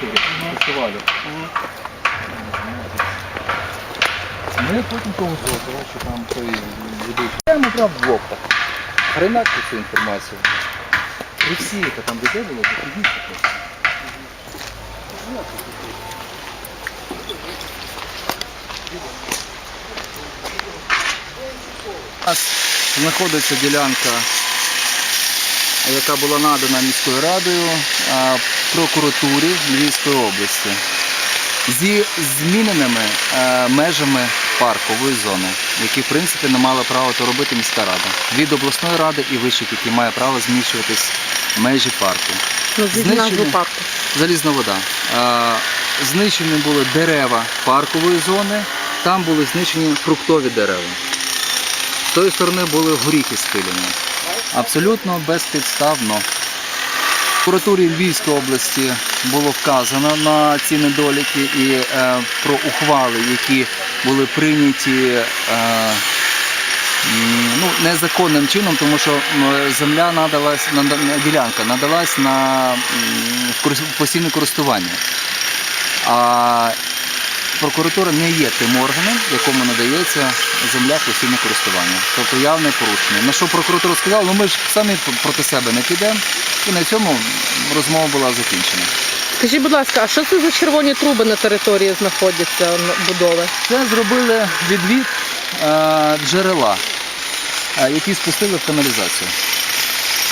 сюди, фестивалю. Ми потім того зробили, що там той ведучий. Я брав в лоб так. Хренак цю інформацію. При всі, яка там дітей було, таке. У нас знаходиться ділянка, яка була надана міською радою прокуратурі Львівської області зі зміненими межами паркової зони, які в принципі не мала права то робити міська рада. Від обласної ради і вище, які має право зміщуватись межі парку. Ну. Залізна вода. Знищені були дерева паркової зони, там були знищені фруктові дерева. З тої сторони були горіхи спилені. Абсолютно безпідставно. В прокуратурі Львівської області було вказано на ці недоліки і е, про ухвали, які були прийняті е, ну, незаконним чином, тому що земля надалась, нада- ділянка надалась на постійне користування. А прокуратура не є тим органом, якому надається земля постійне користування. Тобто явне порушення. На що прокуратура сказала, ну ми ж самі проти себе не підемо. І на цьому розмова була закінчена. Скажіть, будь ласка, а що це за червоні труби на території знаходяться будови? Це зробили відвід е, джерела, е, які спустили в каналізацію,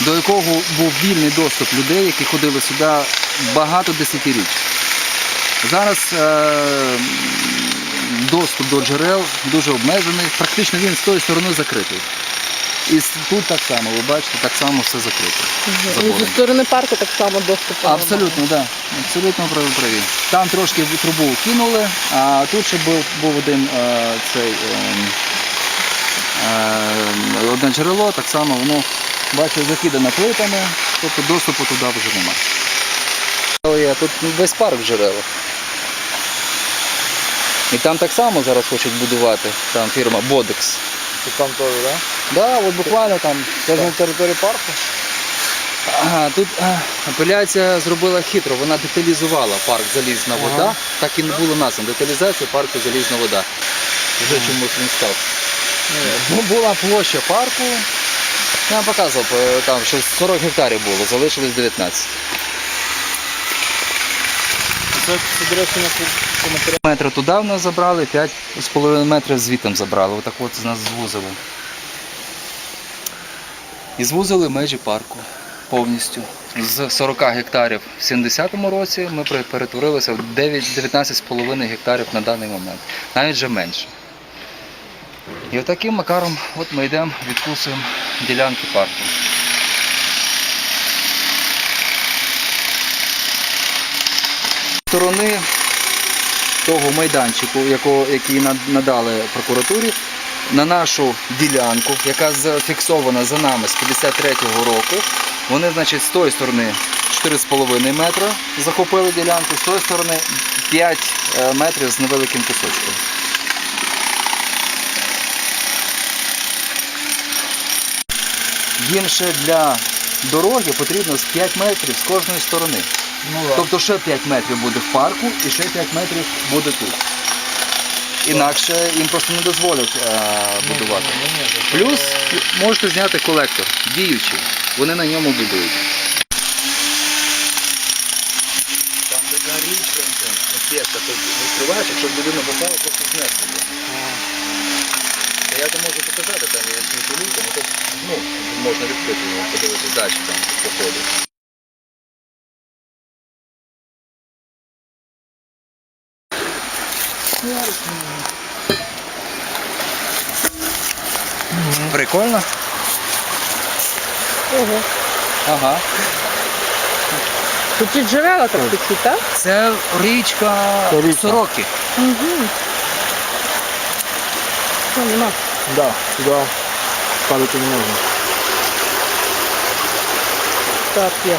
до якого був вільний доступ людей, які ходили сюди багато десятиріч. Зараз е, доступ до джерел дуже обмежений, практично він з тої сторони закритий. І тут так само, ви бачите, так само все закрито. І Забором. зі сторони парку так само доступу. немає. Абсолютно, так. Да. Абсолютно праві. Там трошки трубу кинули, а тут ще був, був один е, цей ем, е, одне джерело, так само воно бачу закидане плитами, тобто доступу туди вже немає. Тут весь парк в джерелах. І там так само зараз хочуть будувати, там фірма Бодекс. Тут там теж, так? Да, от буквально там. Це ж на території парку? Ага, тут а, апеляція зробила хитро, вона деталізувала парк залізна Ага. вода, так і не було названо. Деталізація парку залізна вода. Вже чомусь він став. Ну, була площа парку. Я вам показував, е, там що 40 гектарів було, залишилось 19. Це, до речі, на коментарі. Метри туди в нас забрали, 5,5 метрів звітом забрали. Отак от з нас звузили. І звузили межі парку повністю. З 40 гектарів в 70-му році ми перетворилися в 19,5 гектарів на даний момент. Навіть вже менше. І отаким макаром от ми йдемо, відкусуємо ділянки парку. Сторони того майданчику, який надали прокуратурі, на нашу ділянку, яка зафіксована за нами з 53-го року. Вони, значить, з тої сторони 4,5 метра захопили ділянку, з тої сторони 5 е, метрів з невеликим кусочком. Їм ще для дороги потрібно з 5 метрів з кожної сторони. Ну. Тобто ще 5 метрів буде в парку і ще 5 метрів буде тут. Інакше їм просто не дозволять е, будувати. Плюс можете зняти колектор, діючий. Вони на ньому будують. Там така річка, п'єска, ти відкриваєш, якщо людина попала, просто знести. Я то можу показати, там є інтеліка, ну то ну, можна відкрити його, подивитися далі там по ходу. Прикольно? Ого. Ага. Тут і джерела так такі, так? Це річка Це річка. Сороки. Угу. Що, нема? Да, сюди падати не можна. Так, є.